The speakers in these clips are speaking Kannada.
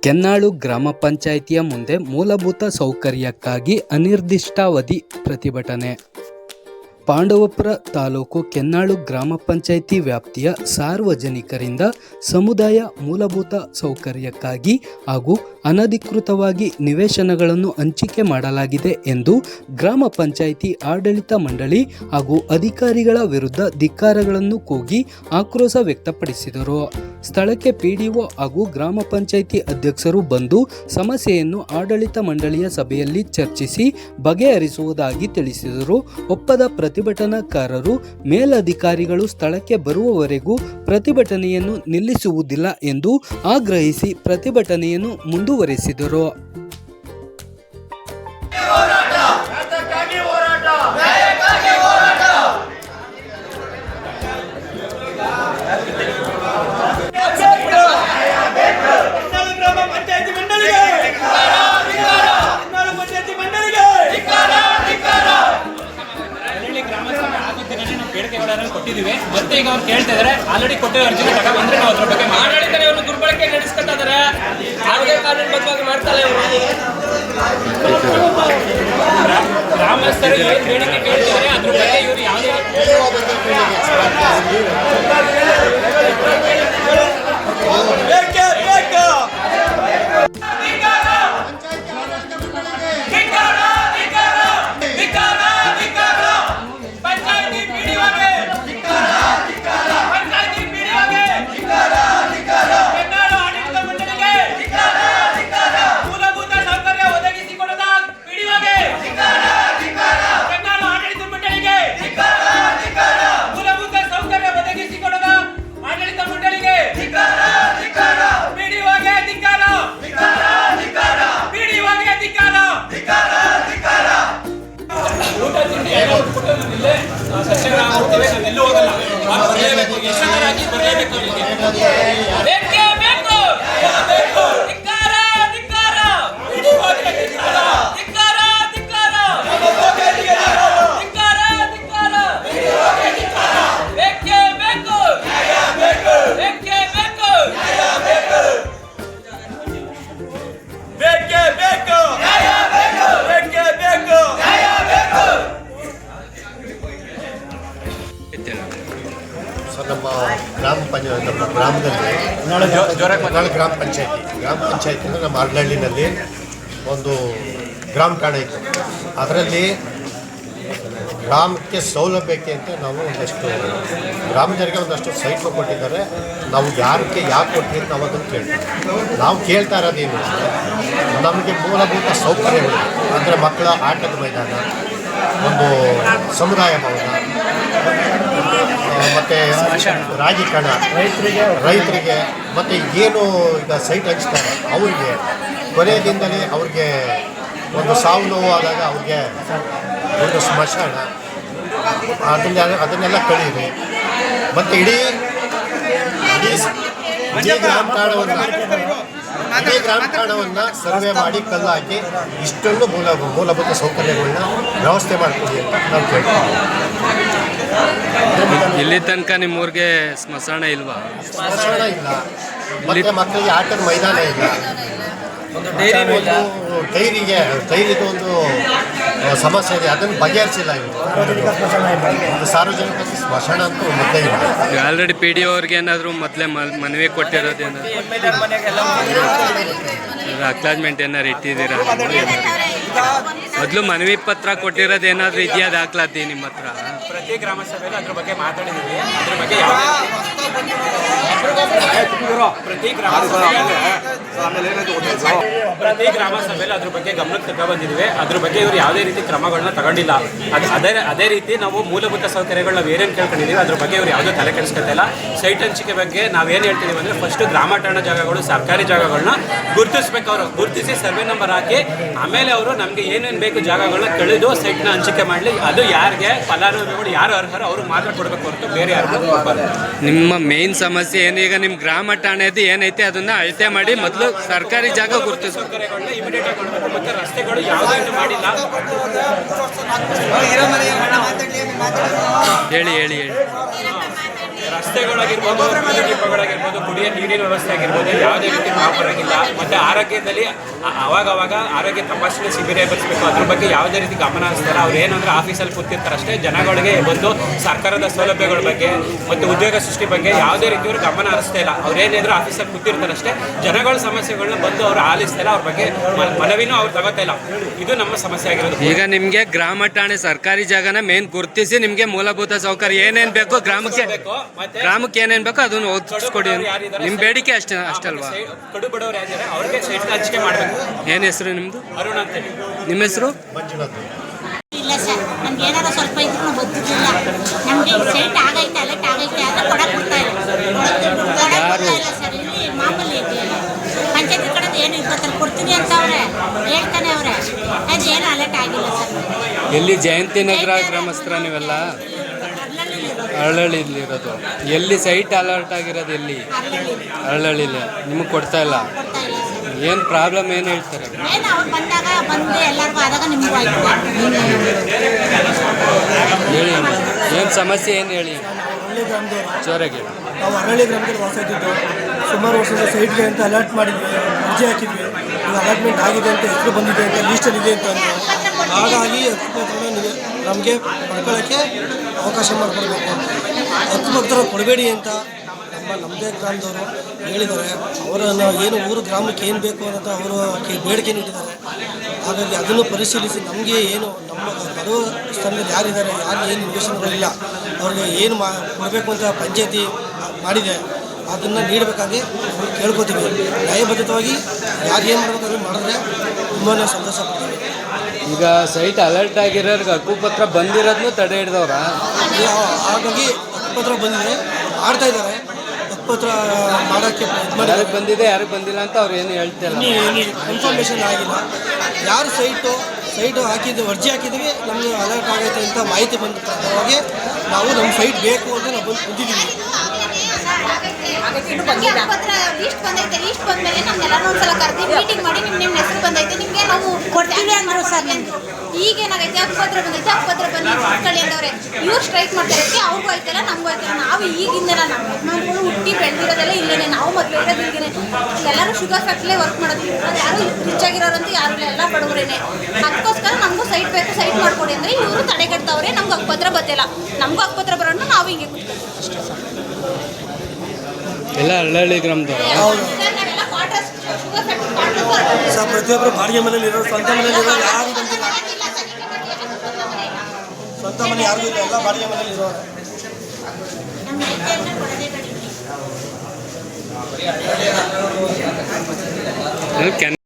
ಕೆನ್ನಾಳು ಗ್ರಾಮ ಪಂಚಾಯಿತಿಯ ಮುಂದೆ ಮೂಲಭೂತ ಸೌಕರ್ಯಕ್ಕಾಗಿ ಅನಿರ್ದಿಷ್ಟಾವಧಿ ಪ್ರತಿಭಟನೆ. ಪಾಂಡವಪುರ ತಾಲೂಕು ಕೆನ್ನಾಳು ಗ್ರಾಮ ಪಂಚಾಯಿತಿ ವ್ಯಾಪ್ತಿಯ ಸಾರ್ವಜನಿಕರಿಂದ ಸಮುದಾಯ ಮೂಲಭೂತ ಸೌಕರ್ಯಕ್ಕಾಗಿ ಹಾಗೂ ಅನಧಿಕೃತವಾಗಿ ನಿವೇಶನಗಳನ್ನು ಹಂಚಿಕೆ ಮಾಡಲಾಗಿದೆ ಎಂದು ಗ್ರಾಮ ಪಂಚಾಯಿತಿ ಆಡಳಿತ ಮಂಡಳಿ ಹಾಗೂ ಅಧಿಕಾರಿಗಳ ವಿರುದ್ಧ ಧಿಕ್ಕಾರಗಳನ್ನು ಕೂಗಿ ಆಕ್ರೋಶ ವ್ಯಕ್ತಪಡಿಸಿದರು. ಸ್ಥಳಕ್ಕೆ ಪಿಡಿಒ ಹಾಗೂ ಗ್ರಾಮ ಪಂಚಾಯಿತಿ ಅಧ್ಯಕ್ಷರು ಬಂದು ಸಮಸ್ಯೆಯನ್ನು ಆಡಳಿತ ಮಂಡಳಿಯ ಸಭೆಯಲ್ಲಿ ಚರ್ಚಿಸಿ ಬಗೆಹರಿಸುವುದಾಗಿ ತಿಳಿಸಿದರು. ಒಪ್ಪದ ಪ್ರತಿಭಟನಾಕಾರರು, ಮೇಲಧಿಕಾರಿಗಳು ಸ್ಥಳಕ್ಕೆ ಬರುವವರೆಗೂ ಪ್ರತಿಭಟನೆಯನ್ನು ನಿಲ್ಲಿಸುವುದಿಲ್ಲ ಎಂದು ಆಗ್ರಹಿಸಿ ಪ್ರತಿಭಟನೆಯನ್ನು ಮುಂದುವರೆಸಿದರು ನ್ಯಾಯಕ್ಕಾಗಿ ಹೋರಾಟ. ನಮ್ಮ ಗ್ರಾಮ ಪಂಚಾಯತ್ ನಮ್ಮ ಗ್ರಾಮದಲ್ಲಿ ನಾಳೆ ಗ್ರಾಮ ಪಂಚಾಯತಿ. ಗ್ರಾಮ ಪಂಚಾಯತಿ ಅಂದರೆ ನಮ್ಮ ಅರ್ನಹಳ್ಳಿನಲ್ಲಿ ಒಂದು ಗ್ರಾಮ ಕಾಣ ಇತ್ತು. ಅದರಲ್ಲಿ ಗ್ರಾಮಕ್ಕೆ ಸೌಲಭ್ಯಕ್ಕೆ ಅಂತ ನಾವು ಒಂದಷ್ಟು ಗ್ರಾಮದವರಿಗೆ ಒಂದಷ್ಟು ಸೈಟ್ ಕೊಟ್ಟಿದ್ದಾರೆ. ನಾವು ಯಾರಕ್ಕೆ ಯಾಕೆ ಕೊಟ್ಟಿರಿ ಅಂತ ನಾವು ಅದನ್ನು ಕೇಳ್ತೀವಿ. ನಾವು ಕೇಳ್ತಾ ಇರೋದೇನು ನಮಗೆ ಮೂಲಭೂತ ಸೌಕರ್ಯಗಳು ಅಂದರೆ ಮಕ್ಕಳ ಆಟದ ಮೈದಾನ ಒಂದು ಸಮುದಾಯ ಭವನ ಮತ್ತು ರಾಜಕಾರಣ ರೈತರಿಗೆ ರೈತರಿಗೆ ಮತ್ತು ಏನು ಈಗ ಸೈಟ್ ಹಂಚ್ತಾರೆ ಅವ್ರಿಗೆ ಕೊನೆಯ ದಿನದಲ್ಲಿ ಅವ್ರಿಗೆ ಒಂದು ಸಾವು ನೋವು ಆದಾಗ ಅವ್ರಿಗೆ ಒಂದು ಸ್ಮಶಾನ. ಅದನ್ನೆಲ್ಲ ಅದನ್ನೆಲ್ಲ ಕಳೀರಿ. ಮತ್ತು ಇಡೀ ಇಡೀ ಇಡೀ ಗ್ರಾಮ ಕಾರಣವನ್ನು ಇಡೀ ಗ್ರಾಮ ಕಾರಣವನ್ನು ಸರ್ವೆ ಮಾಡಿ ಕಲ್ಲು ಹಾಕಿ ಇಷ್ಟೊಂದು ಮೂಲ ಮೂಲಭೂತ ಸೌಕರ್ಯಗಳನ್ನ ವ್ಯವಸ್ಥೆ ಮಾಡ್ತೀವಿ ಅಂತ ನಾವು ಕೇಳ್ತೀವಿ. ಇಲ್ಲಿ ತನಕ ನಿಮ್ಮೂರಿಗೆ ಸ್ಮಶಾನ ಇಲ್ವಾ? ಸ್ಮಶಾನ ಇಲ್ಲ. ಮತ್ತೆ ಮಕ್ಕಳಿಗೆ ಆಟದ ಮೈದಾನ ಇಲ್ಲ. ಒಂದು ಡೈರಿಗೆ ಡೈರಿದು ಒಂದು ಸಮಸ್ಯೆ ಇದೆ ಅದನ್ನು ಬಗೆಹರಿಸಿಲ್ಲ ಇವರು. ಸಾರ್ವಜನಿಕ ಸ್ಮಶಾನ ಅಂತ ಮೊದಲೇ ಇಲ್ಲ ಆಲ್ರೆಡಿ ಪಿ ಡಿ ಅವ್ರಿಗೆ ಏನಾದರೂ ಮೊದಲೇ ಮನವಿ ಕೊಟ್ಟಿರೋದೇನಾದ್ರು ಅಕ್ಲಾಜ್ಮೆಂಟ್ ಏನಾದ್ರು ಇಟ್ಟಿದ್ದೀರಾ? ಮೊದಲು ಮನವಿ ಪತ್ರ ಕೊಟ್ಟಿರೋದು ಏನಾದರೂ ಇದೆಯಾ ದಾಖಲಾತಿ ನಿಮ್ಮ ಹತ್ರ? ಪ್ರತಿ ಗ್ರಾಮ ಸಭೆಯಲ್ಲಿ ಅದ್ರ ಬಗ್ಗೆ ಮಾತಾಡಿದ್ದೀವಿ. ಅದ್ರ ಬಗ್ಗೆ ಯಾವುದೇ ಪ್ರತಿ ಗ್ರಾಮ ಸಭೆಯಲ್ಲಿ ಪ್ರತಿ ಗ್ರಾಮ ಸಭೆಯಲ್ಲಿ ಅದ್ರ ಬಗ್ಗೆ ಗಮನಕ್ಕೆ ತಗೊಬಂದಿದ್ದೀವಿ ಅದ್ರ ಬಗ್ಗೆ ಇವರು ಯಾವುದೇ ರೀತಿ ಕ್ರಮಗಳನ್ನ ತಗೊಂಡಿಲ್ಲ. ಅದು ಅದೇ ಅದೇ ರೀತಿ ನಾವು ಮೂಲಭೂತ ಸೌಕರ್ಯಗಳು ನಾವು ಏನೇನು ಕೇಳ್ಕೊಂಡಿದ್ದೀವಿ ಅದ್ರ ಬಗ್ಗೆ ಅವ್ರು ಯಾವುದೂ ತಲೆ ಕೆಡಿಸ್ಕೊತಿಲ್ಲ ಸೈಟ್ ಹಂಚಿಕೆ ಬಗ್ಗೆ ನಾವೇನು ಹೇಳ್ತಿದ್ದೀವಿ ಅಂದರೆ ಫಸ್ಟು ಗ್ರಾಮಠಾಣ ಜಾಗಗಳು ಸರ್ಕಾರಿ ಜಾಗಗಳನ್ನ ಗುರುತಿಸ್ಬೇಕು ಅವರು. ಗುರುತಿಸಿ ಸರ್ವೆ ನಂಬರ್ ಹಾಕಿ ಆಮೇಲೆ ಅವರು ನಮಗೆ ಏನೇನು ಬೇಕು ಜಾಗಗಳನ್ನ ತಿಳಿದು ಸೈಟ್ನ ಹಂಚಿಕೆ ಮಾಡಲಿ. ಅದು ಯಾರಿಗೆ ಫಲಾನುಭವಿಗಳು ಯಾರು ಅರ್ಹರು ಅವ್ರಿಗೆ ಮಾತ್ರ ಕೊಡಬೇಕು ಹೊರತು ಬೇರೆ ಯಾರು ನಿಮ್ಮ ಮೇನ್ ಸಮಸ್ಯೆ ಏನು? ಈಗ ನಿಮ್ಮ ಗ್ರಾಮ ಠಾಣೆದು ಏನೈತೆ ಅದನ್ನ ಅಳತೆ ಮಾಡಿ ಮೊದಲು ಸರ್ಕಾರಿ ಜಾಗ ಗುರುತಿಸ್ಬೇಕು ಸೌಕರ್ಯಗಳನ್ನ ಇಮಿಡಿಯೇಟ್ ಆಗಿ ಮತ್ತೆ ರಸ್ತೆಗಳು ಯಾವುದೇ ಮಾಡಿಲ್ಲ. ಹೇಳಿ ಹೇಳಿ ಹೇಳಿ. ರಸ್ತೆಗಳಾಗಿರ್ಬೋದು ಬೀದಿ ದೀಪಗಳಾಗಿರ್ಬೋದು ಕುಡಿಯೋ ನೀರಿನ ವ್ಯವಸ್ಥೆ ಆಗಿರ್ಬೋದು ಯಾವುದೇ ರೀತಿ ಮಾಪರಾಗಿಲ್ಲ ಮತ್ತೆ ಆರೋಗ್ಯದಲ್ಲಿ ಅವಾಗವಾಗ ಅವಾಗ ಅವಾಗ ಆರೋಗ್ಯ ತಪಾಸಣೆ ಶಿಬಿರ ಬರ್ಸ್ಬೇಕು ಅದ್ರ ಬಗ್ಗೆ ಯಾವುದೇ ರೀತಿ ಗಮನ ಹರಿಸ್ತಾರೆ. ಅವ್ರು ಏನಂದ್ರೆ ಆಫೀಸಲ್ಲಿ ಕೂತಿರ್ತಾರೆ ಅಷ್ಟೇ. ಜನಗಳಿಗೆ ಬಂದು ಸರ್ಕಾರದ ಸೌಲಭ್ಯಗಳ ಬಗ್ಗೆ ಮತ್ತು ಉದ್ಯೋಗ ಸೃಷ್ಟಿ ಬಗ್ಗೆ ಯಾವುದೇ ರೀತಿ ಅವ್ರು ಗಮನ ಹರಿಸ್ತಾ ಇಲ್ಲ. ಅವ್ರು ಏನಿದ್ರು ಆಫೀಸಲ್ಲಿ ಕೂತಿರ್ತಾರೆ ಅಷ್ಟೇ. ಜನಗಳ ಸಮಸ್ಯೆಗಳನ್ನ ಬಂದು ಅವ್ರು ಆಲಿಸ್ತಾ ಇಲ್ಲ. ಅವ್ರ ಬಗ್ಗೆ ಮನವಿನೂ ಅವ್ರು ತಗೋತಾ ಇಲ್ಲ. ಇದು ನಮ್ಮ ಸಮಸ್ಯೆ ಆಗಿರೋದು. ಈಗ ನಿಮ್ಗೆ ಗ್ರಾಮ ಠಾಣೆ ಸರ್ಕಾರಿ ಜಾಗನ ಮೇನ್ ಗುರುತಿಸಿ ನಿಮ್ಗೆ ಮೂಲಭೂತ ಸೌಕರ್ಯ ಏನೇನ್ ಬೇಕೋ ಗ್ರಾಮಕ್ಕೆ ಬೇಕು ಗ್ರಾಮಕ್ಕೆ ಏನೇನು ಬೇಕೋ ಅದನ್ನು ಒದಗಿಸ್ಕೊಡಿ ನಿಮ್ಮ ಬೇಡಿಕೆ ಅಷ್ಟೇ ಅಷ್ಟಲ್ವಾ ಕಡು ಬಡವರು ಯಾರಿದ್ದಾರೆ? ಅವ್ರಿಗೆ ಸೈಟ್ ಹಂಚಿಕೆ ಮಾಡಬೇಕು. ಏನ್ ಹೆಸರು ನಿಮ್ದು? ಅರುಣ್ ನಿಮ್ಮ ಹೆಸರು? ಮಂಜುನಾಥ್ ಇಲ್ಲ ಸರ್ ನಮ್ಗೆ ಏನಾರ ಸ್ವಲ್ಪ ಇದ್ರೂ ಗೊತ್ತಿಲ್ಲ ನಮಗೆ ಸೈಟ್ ಆಗೈತೆ ಅಲರ್ಟ್ ಆಗೈತೆ ಆದರೆ ಕೊಡಕ್ಕೆ ಕೊಡ್ತಾ ಇಲ್ಲ. ಕೊಡಕ್ಕೆ ಸರ್ ಇಲ್ಲಿ ಮಾಮೂಲಿ ಪಂಚಾಯತಿ ಕಡೆದು ಏನು ಇಪ್ಪತ್ತಲ್ಲಿ ಕೊಡ್ತೀನಿ ಅಂತ ಅವ್ರೆ? ಹೇಳ್ತಾನೆ ಅವ್ರೆ. ಅದು ಏನು ಅಲರ್ಟ್ ಆಗಿಲ್ಲ ಸರ್. ಎಲ್ಲಿ ಜಯಂತಿ ನಗರ ಗ್ರಾಮಸ್ಥರ ನೀವೆಲ್ಲ? ಅರಳಳ್ಳಿಲಿರೋದು ಎಲ್ಲಿ ಸೈಟ್ ಅಲರ್ಟ್ ಆಗಿರೋದು ಎಲ್ಲಿ? ಅರಳಳ್ಳಿಲಿ ನಿಮಗೆ ಕೊಡ್ತಾ ಇಲ್ಲ? ಏನು ಪ್ರಾಬ್ಲಮ್ ಏನು ಹೇಳ್ತಾರೆ? ಹೇಳಿ ಏನು ಸಮಸ್ಯೆ ಏನು ಹೇಳಿ? ಜೋರಾಗಿ. ನಾವು ಹರಳಿ ಗ್ರಾಮದಲ್ಲಿ ವಾಸ ಇದ್ದಿದ್ದು. ಸುಮಾರು ವರ್ಷದ ಸೈಟ್ಗೆ ಅಂತ ಅಲರ್ಟ್ ಮಾಡಿದ್ವಿ. ಅರ್ಜಿ ಹಾಕಿದ್ವಿ. ಅಲಾಟ್ಮೆಂಟ್ ಆಗಿದೆ ಅಂತ ಹೆಸರು ಬಂದಿದೆ ಅಂತ ಲೀಸ್ಟಲ್ಲಿ ಇದೆ ಅಂತ ಅಂದ್ರು ಹಾಗಾಗಿ ನಮಗೆ ಪಡ್ಕೊಳ್ಳೋಕ್ಕೆ ಅವಕಾಶ ಮಾಡಿಕೊಡ್ಬೇಕು. ಹಕ್ಕುಪತ್ರ ಕೊಡಬೇಡಿ ಅಂತ ನಮ್ಮ ನಮ್ಮದೇ ಗ್ರಾಮದವರು ಹೇಳಿದ್ದಾರೆ. ಅವರನ್ನು ಏನು ಊರು ಗ್ರಾಮಕ್ಕೆ ಏನು ಬೇಕು ಅಂತ ಅವರು ಬೇಡಿಕೆ ನೀಡಿದ್ದಾರೆ. ಹಾಗಾಗಿ ಅದನ್ನು ಪರಿಶೀಲಿಸಿ ನಮಗೆ ಏನು ನಮ್ಮ ಬರುವ ಸ್ಥಳದಲ್ಲಿ ಯಾರಿದ್ದಾರೆ, ಯಾರು ಏನು ನಿವೇಶನಗಳಿಲ್ಲ ಅವ್ರಿಗೆ ಏನು ಮಾ ಕೊಡಬೇಕು ಅಂತ ಪಂಚಾಯತಿ ಮಾಡಿದೆ. ಅದನ್ನು ನೀಡಬೇಕಾಗಿ ಕೇಳ್ಕೊತೀವಿ. ನ್ಯಾಯಬದ್ಧವಾಗಿ ಯಾರು ಏನು ಮಾಡಬೇಕಾದ್ರೆ ಮಾಡಿದ್ರೆ ತುಂಬಾ ಸಂತೋಷ ಪಡ್ತೀವಿ. ಈಗ ಸೈಟ್ ಅಲರ್ಟ್ ಆಗಿರೋರ್ಗೆ ಹಕ್ಕುಪತ್ರ ಬಂದಿರೋದನ್ನು ತಡೆ ಹಿಡ್ದವ್ರ. ಹಾಗಾಗಿ ಹಕ್ಕುಪತ್ರ ಬಂದಿದೆ. ಆಡ್ತಾ ಇದ್ದಾರೆ. ಹಕ್ಕುಪತ್ರ ಮಾಡೋಕ್ಕೆ ಯಾರಿಗೆ ಬಂದಿದೆ ಯಾರಿಗೆ ಬಂದಿಲ್ಲ ಅಂತ ಅವ್ರು ಏನು ಹೇಳ್ತಿಲ್ಲ ಕನ್ಫರ್ಮೇಷನ್ ಆಗಿಲ್ಲ. ಯಾರು ಸೈಟು ಸೈಟು ಹಾಕಿದ್ದು ಅರ್ಜಿ ಹಾಕಿದ್ವಿ ನಮಗೆ ಅಲರ್ಟ್ ಆಗೈತೆ ಅಂತ ಮಾಹಿತಿ ಬಂದ ಹಾಗೆ ನಾವು ನಮ್ಮ ಸೈಟ್ ಬೇಕು ಅಂತ ನಾವು ಬಂದು ಬಂದಿದ್ದೀವಿ. ನಮ್ಗೆ ಹಕ್ಕುಪತ್ರ ಲೀಸ್ಟ್ ಬಂದೈತೆ ಲೀಸ್ಟ್ ಎಲ್ಲರೂ ನಮ್ಗೆಲ್ಲರೂ ಒಂದ್ಸಲ ಕರೆದು ಮೀಟಿಂಗ್ ಮಾಡಿ ನಿಮ್ ನಿಮ್ಮ ಹೆಸರು ಬಂದೈತೆ. ನಿಮಗೆ ನಾವು ಕೊಡ್ತೀವಿ ಅಂದ್ರು ಸರ್ ಈಗ ಏನಾಗೈತೆ ಹಕ್ಕುಪತ್ರ ಬಂದೈತೆ ಹಕ್ಕುಪತ್ರ ಬಂದು ಕೊಟ್ಕೊಳ್ಳಿ ಅಂದವ್ರೆ. ಇವ್ರು ಸ್ಟ್ರೈಕ್ ಮಾಡ್ತಾರೆ ಅವ್ರಿಗೂ ಆಯ್ತಲ್ಲ ನಮಗೂ ಆಯ್ತಲ್ಲ. ನಾವು ಈಗಿಂದಲ್ಲ ನಮ್ಮ ಯಜಮಾನ್ಗಳು ಹುಟ್ಟಿ ಬೆಳೆದಿರೋದೆಲ್ಲ ಇಲ್ಲೇನೆ. ನಾವು ಮದುವೆ ಇರೋದು ಇಲ್ಲಿಗೆ ಎಲ್ಲರೂ ಶುಗರ್ ಫ್ಯಾಕ್ಟ್ರಿಲೇ ವರ್ಕ್ ಮಾಡೋದು. ಇರೋದು ಯಾರು ರಿಚ್ ಆಗಿರೋರಂತೂ ಯಾರು ಎಲ್ಲ ಬಡವರೇನೆ. ಅದಕ್ಕೋಸ್ಕರ ನಮಗೂ ಸೈಟ್ ಬೇಕು ಸೈಟ್ ಮಾಡ್ಕೊಡಿ ಅಂದ್ರೆ ಇವರು ತಡೆಗಟ್ತವ್ರೆ ನಮ್ಗೆ ಹಕ್ಕುಪತ್ರ ಬತ್ತಿಲ್ಲ ನಮಗೂ ಹಕ್ಕುಪತ್ರ ಬರೋಣ ನಾವು ಹಿಂಗೆ ಸರ್. ಎಲ್ಲ ಹಳ್ಳಿ ಗ್ರಾಮದವರು. ಹೌದು. ಸರ್, ನಾವೆಲ್ಲ ಕ್ವಾರ್ಟರ್ಸ್ ಶುಗರ್ ಸರ್ ಪ್ರತಿಯೊಬ್ಬರು ಬಾಡಿಗೆ ಮನೇಲಿ ಇರೋರು ಸ್ವಂತ ಮನೇಲಿ ಇರೋರು ಯಾರು ಬಂದಿಲ್ಲ. ಸ್ವಂತ ಮನೆ ಯಾರು ಇಲ್ಲ ಎಲ್ಲ ಬಾಡಿಗೆ ಮನೇಲಿ ಇರೋರು. ನಮ್ಗೆ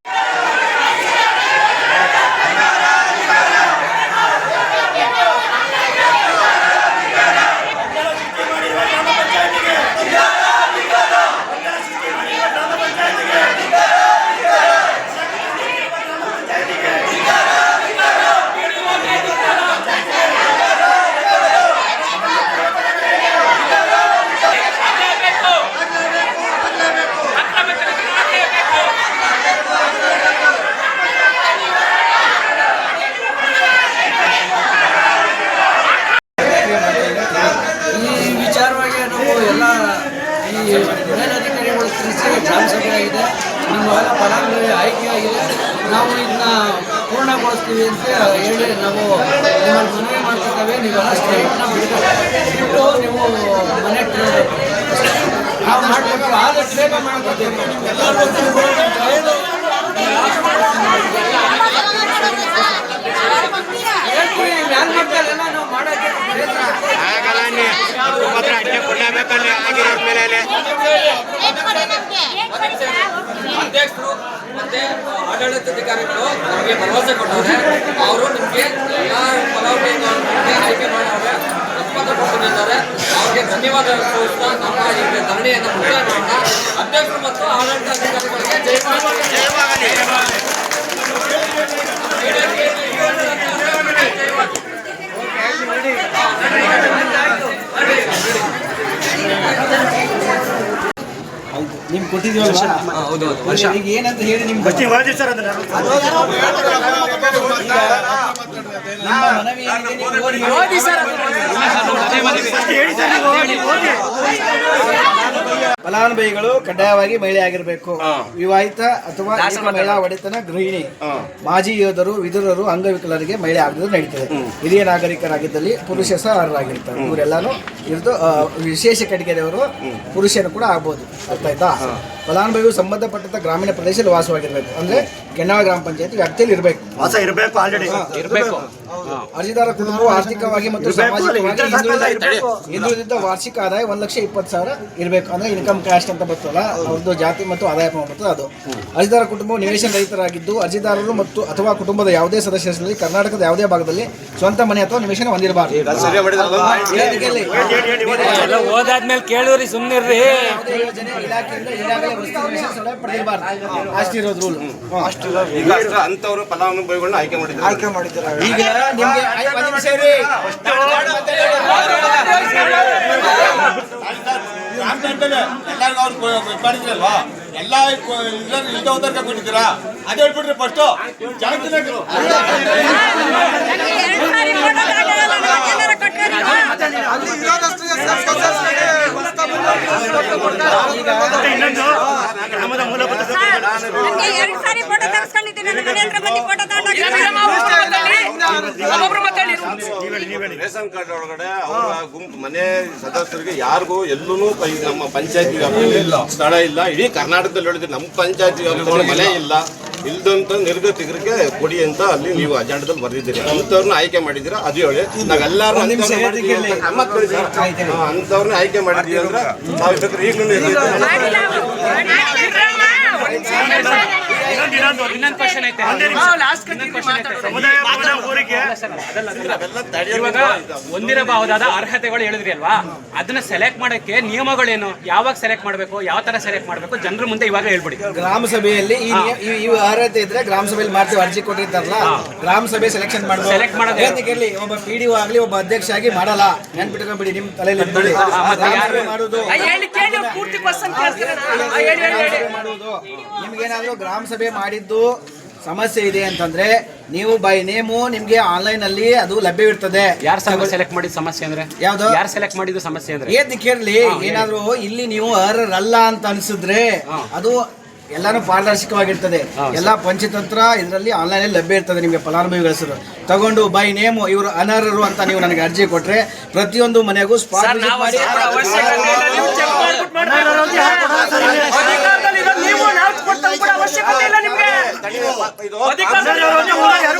ಮೇಲಧಿಕಾರಿಗಳು ತಿಳಿಸಿ ಆಗಿದೆ. ನಿಮ್ಮ ಎಲ್ಲ ಫಲಾನುಭವಿ ಆಯ್ಕೆಯಾಗಿದೆ ನಾವು ಇದನ್ನ ಪೂರ್ಣಗೊಳಿಸ್ತೀವಿ ಅಂತ ಹೇಳಿ ನಾವು ನಿಮ್ಮಲ್ಲಿ ಮನವಿ ಮಾಡ್ತಿದ್ದೇವೆ. ನೀವು ಅಷ್ಟೇ ಬಿಟ್ಟು ನೀವು ಮನೆ ನಾವು ಮಾಡಬೇಕು ಆದಷ್ಟು ಬೇಗ ಮಾಡ್ಕೊತೀವಿ. ಹೇಳ್ತೀವಿ ನೀವು ಹ್ಯಾಂಗ್ ಅಡ್ಡೆ ಕೊಡಬೇಕಲ್ಲ ಮಾಡೋಕ್ಕೆ ಪ್ರಯತ್ನ ಅಧ್ಯಕ್ಷರು ಮತ್ತೆ ಆಡಳಿತಾಧಿಕಾರಿಗಳು ನಮಗೆ ಭರವಸೆ ಕೊಟ್ಟವ್ರೆ. ಅವರು ನಿಮಗೆ ಎಲ್ಲ ಫಲಾನುಭವಿಗಳಿಗೆ ಆಯ್ಕೆ ಮಾಡವ್ರೆ. ಒಪ್ಪಂದ ಕೊಟ್ಟಿದ್ದಾರೆ ಅವ್ರಿಗೆ ಧನ್ಯವಾದ ತೋರಿಸ್ತಾ ನಮ್ಮ ಈ ಧರಣಿಯನ್ನು ಮುಕ್ತಾಯ ಮಾಡೋಣ ಅಧ್ಯಕ್ಷರು ಮತ್ತು ಆಡಳಿತಾಧಿಕಾರಿಗಳಿಗೆ ಜಯವಾಗಲಿ ನಿಮ್ಗೆ ಕೊಟ್ಟು ಕೊಟ್ಟಿದ್ದೀವಲ್ವಾ ಹೌದು ಈಗ ಏನಂತ ಹೇಳಿ ನಿಮ್ಗೆ ನಿಮ್ಮ ಮನವಿ ಏನಿದೆ? ನೀವು ಓದಿ ಫಲಾನುಭವಿಗಳು ಕಡ್ಡಾಯವಾಗಿ ಮಹಿಳೆ ಆಗಿರಬೇಕು. ವಿವಾಹಿತ ಅಥವಾ ಏಕ ಮಹಿಳಾ ಒಡೆತನ ಗೃಹಿಣಿ. ಮಾಜಿ ಯೋಧರು ವಿದುರರು ಅಂಗವಿಕಲರಿಗೆ ಮಹಿಳೆ ಆಗದು ನಡೀತದೆ. ಹಿರಿಯ ನಾಗರಿಕರಾಗಿದ್ದಲ್ಲಿ ಪುರುಷ ಸಹ ಅರ್ಹರಾಗಿರ್ತಾರೆ. ಇವರೆಲ್ಲಾನು ಇರ್ದು ವಿಶೇಷ ಕಡಿಗೆರೆಯವರು ಪುರುಷರು ಕೂಡ ಆಗ್ಬೋದು. ಅರ್ಥ ಆಯ್ತಾ ಫಲಾನುಭವಿಗಳು ಸಂಬಂಧಪಟ್ಟಂತ ಗ್ರಾಮೀಣ ಪ್ರದೇಶದಲ್ಲಿ ವಾಸವಾಗಿರ್ಬೇಕು. ಅಂದ್ರೆ ಕೆನ್ನಾಳ ಗ್ರಾಮ ಪಂಚಾಯತ್ ವ್ಯಾಪ್ತಿಯಲ್ಲಿ ಇರಬೇಕು ವಾಸ ಇರಬೇಕು ಆಲ್ರೆಡಿ ಇರಬೇಕು. ಅರ್ಜಿದಾರ ಕುಟುಂಬವು ಆರ್ಥಿಕವಾಗಿ ಮತ್ತು ಸಾಮಾಜಿಕವಾಗಿ ಹಿಂದುಳಿದ ಹಿಂದುಳಿದಿದ್ದ ವಾರ್ಷಿಕ ಆದಾಯ ಒಂದ್ ಲಕ್ಷ ಇಪ್ಪತ್ತು ಸಾವಿರ ಇರಬೇಕು. ಅಂದ್ರೆ ಇನ್ಕಮ್ ಕ್ಯಾಸ್ಟ್ ಅಂತ ಬರ್ತಲ್ಲ ಅವ್ರದ್ದು ಜಾತಿ ಮತ್ತು ಆದಾಯ ಪ್ರಮಾಣ ಪತ್ರ ಅದು. ಅರ್ಜಿದಾರ ಕುಟುಂಬವು ನಿವೇಶನ ರಹಿತರಾಗಿದ್ದು ಅರ್ಜಿದಾರರು ಮತ್ತು ಅಥವಾ ಕುಟುಂಬದ ಯಾವುದೇ ಸದಸ್ಯರಲ್ಲಿ ಕರ್ನಾಟಕದ ಯಾವುದೇ ಭಾಗದಲ್ಲಿ ಸ್ವಂತ ಮನೆ ಅಥವಾ ನಿವೇಶನ ಹೊಂದಿರಬಾರದು. ಓದಾದ್ಮೇಲೆ ಕೇಳಿದ್ರಿ ಸುಮ್ಮನಿರ್ರಿ ಯಾವುದೇ ಯೋಜನೆ ಇಲಾಖೆಯಿಂದ ಈಗಾಗಲೇ ವಸ್ತು ನಿವೇಶನ ಸೌಲಭ್ಯ ಪಡೆದಿರಬಾರ್ದು. ಅಷ್ಟು ಇರೋದು ರೂಲ್ ಅಂತವರು ಫಲಾನುಭವಿಗಳನ್ನ ಆಯ್ಕೆ ಮಾಡಿದ್ದಾರೆ. ಆಯ್ಕೆ ಮಾಡಿದ್ದಾರೆ. ಈಗ ನಿಮ್ಗೆ ಐ- ಒಂದ್ ನಿಮಿಷ ಇರಿ. ಎಲ್ಲರಿಗೂ ಅವ್ರು ಮಾಡಿದ್ರಲ್ವಾ ಎಲ್ಲ ಕೊಟ್ಟಿದ್ದೀರಾ ಅದೇ ಫಸ್ಟ್ ಜಾಗತಿನ ಎರಡು ರೇಷನ್ ಕಾರ್ಡ್ ಒಳಗಡೆ ಅವರ ಗುಂಪು ಮನೆ ಸದಸ್ಯರಿಗೆ ಯಾರಿಗೂ ಎಲ್ಲೂ ನಮ್ಮ ಪಂಚಾಯತಿ ವ್ಯಾಪ್ತಿಯಲ್ಲಿ ಸ್ಥಳ ಇಲ್ಲ. ಇಡೀ ಕರ್ನಾಟಕದಲ್ಲಿ ಹೇಳಿದ್ರೆ ನಮ್ಮ ಪಂಚಾಯತಿ ವ್ಯಾಪ್ತಿಯಲ್ಲಿ ಮನೆ ಇಲ್ಲ. ಇಲ್ದಂತ ನಿರ್ಗತಿಗರಿಗೆ ಕೊಡಿ ಅಂತ ಅಲ್ಲಿ ನೀವು ಅಜೆಂಡದಲ್ಲಿ ಬರೆದಿದ್ದೀರಿ. ಅಂಥವ್ರನ್ನ ಆಯ್ಕೆ ಮಾಡಿದ್ದೀರಾ? ಅದು ಹೇಳಿ. ನಾವೆಲ್ಲರೂ ಅಂಥವ್ರನ್ನ ಆಯ್ಕೆ ಮಾಡಿದ್ದೀವಿ ಅಂದ್ರೆ ನಾವು ಬೇಕಾದ್ರೆ ಈಗಲೂ ಹೊಂದಿರಬಹುದಾದ ಅರ್ಹತೆಗಳು ಹೇಳಿದ್ರಿ ಅಲ್ವಾ ಅದನ್ನ ಸೆಲೆಕ್ಟ್ ಮಾಡಕ್ಕೆ ನಿಯಮಗಳೇನು ಯಾವಾಗ ಸೆಲೆಕ್ಟ್ ಮಾಡಬೇಕು ಯಾವ ತರ ಸೆಲೆಕ್ಟ್ ಮಾಡಬೇಕು ಜನರ ಮುಂದೆ ಇವಾಗ ಹೇಳ್ಬಿಡಿ ಗ್ರಾಮ ಸಭೆಯಲ್ಲಿ ಈ ಅರ್ಹತೆ ಇದ್ರೆ ಗ್ರಾಮ ಸಭೆಯಲ್ಲಿ ಮಾಡ್ತೀವಿ ಅರ್ಜಿ ಕೊಟ್ಟಿರ್ತಾರಲ್ಲ ಗ್ರಾಮ ಸಭೆ ಸೆಲೆಕ್ಷನ್ ಸೆಲೆಕ್ಟ್ ಮಾಡೋದು? ಒಬ್ಬ ಪಿ ಡಿ ಆಗ್ಲಿ ಒಬ್ಬ ಅಧ್ಯಕ್ಷ ಆಗಿ ಮಾಡಲ್ಲ ನೆನ್ಪಿಟ್ಕೊಂಡ್ಬಿಡಿ ನಿಮ್ ತಲೆಯಲ್ಲಿ ಮಾಡುದು ನಿಮ್ಗೇನಾದ್ರೂ ಗ್ರಾಮ ಸಭೆ ಮಾಡಿದ್ದು ಸಮಸ್ಯೆ ಇದೆ ಅಂತಂದ್ರೆ ನೀವು ಬೈ ನೇಮು ನಿಮ್ಗೆ ಆನ್ಲೈನ್ ಅಲ್ಲಿ ಅದು ಲಭ್ಯವಿರ್ತದೆ ಯಾರು ಸೆಲೆಕ್ಟ್ ಮಾಡಿದ ಸಮಸ್ಯೆ ಅಂದ್ರೆ ಯಾವ್ದು? ಯಾರು ಸೆಲೆಕ್ಟ್ ಮಾಡಿದ ಸಮಸ್ಯೆ ಅಂದ್ರೆ ಏನ್ ಕೇಳಲಿ ಏನಾದ್ರು ಇಲ್ಲಿ ನೀವು ಅರ್ಹರಲ್ಲ ಅಂತ ಅನ್ಸಿದ್ರೆ ಅದು ಎಲ್ಲಾನು ಪಾರದರ್ಶಕವಾಗಿರ್ತದೆ ಎಲ್ಲಾ ಪಂಚತಂತ್ರ ಇದರಲ್ಲಿ ಆನ್ಲೈನ್ ಅಲ್ಲಿ ಲಭ್ಯ ಇರ್ತದೆ ನಿಮಗೆ ಫಲಾನುಭವಿಗಳ ಹೆಸರು ತಗೊಂಡು ಬೈ ನೇಮು ಇವರು ಅನರ್ಹರು ಅಂತ ನೀವು ನನಗೆ ಅರ್ಜಿ ಕೊಟ್ರೆ ಪ್ರತಿಯೊಂದು ಮನೆಗೂ ಸ್ಪಾಟ್ ಕೂಡ ಅವಶ್ಯಕತೆ ಇಲ್ಲ ನಿಮ್ಗೆ ಯಾರು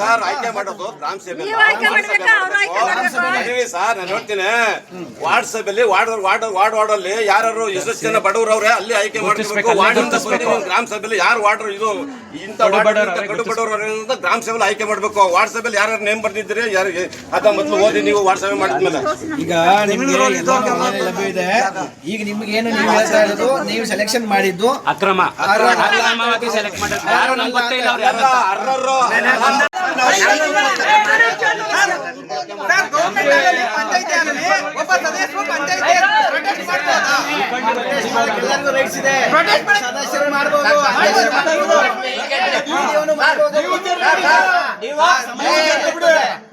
ಸರ್ ಆಯ್ಕೆ ಮಾಡೋದು ಗ್ರಾಮ ಸಭೆ ನೀವು ಆಯ್ಕೆ ಮಾಡ್ಬೇಕಾ? ಅವ್ರು ಆಯ್ಕೆ ಮಾಡ್ಬೇಕಾ? ಅದೀವಿ ಸರ್ ನಾನು ಹೇಳ್ತೀನಿ. ವಾರ್ಡ್ ಸಭೆಯಲ್ಲಿ ವಾರ್ಡ್ ವಾರ್ಡ್ ವಾರ್ಡ್ ವಾರ್ಡ್ ಅಲ್ಲಿ ಯಾರು ಯಶಸ್ವಿನ ಜನ ಬಡವರು ಅವ್ರೆ ಅಲ್ಲಿ ಆಯ್ಕೆ ಮಾಡ್ಬೇಕು. ವಾರ್ಡ್ ಅಂತ ಗ್ರಾಮ ಸಭೆಯಲ್ಲಿ ಯಾರು ವಾರ್ಡ್ ಇದು ಇಂಥ ವಾರ್ಡ್ ಕಡು ಬಡವರು ಅಂತ ಗ್ರಾಮ ಸಭೆಯಲ್ಲಿ ಆಯ್ಕೆ ಮಾಡ್ಬೇಕು. ವಾರ್ಡ್ ಸಭೆಯಲ್ಲಿ ಯಾರು ನೇಮ್ ಬರ್ದಿದ್ರೆ ಯಾರಿಗೆ ಅದ ಮೊದಲು ಓದಿ ನೀವು ವಾರ್ಡ್ ಸಭೆ ಮಾಡಿದ್ಮೇಲೆ. ಈಗ ನಿಮ್ಗೆ ಲಭ್ಯ ಇದೆ? ಈಗ ನಿಮ್ಗೆ ಏನು ನೀವು ಹೇಳ್ತಾ ಇರೋದು? ನೀವು ಸೆಲೆಕ್ಷನ್ ಮಾಡಿದ್ದು? ಅಕ್ರಮ. ಅಕ್ರಮವಾಗಿ ಸೆಲೆಕ್ಟ್ ಮಾಡಿದ್ರು. ಯಾರು ನಮ್ಗೆ ಗೊತ್ತೇ ಇಲ್ಲ ಅವ್ರು ಸದಸ್ಯರು ಮಾಡ್ಬೋದು.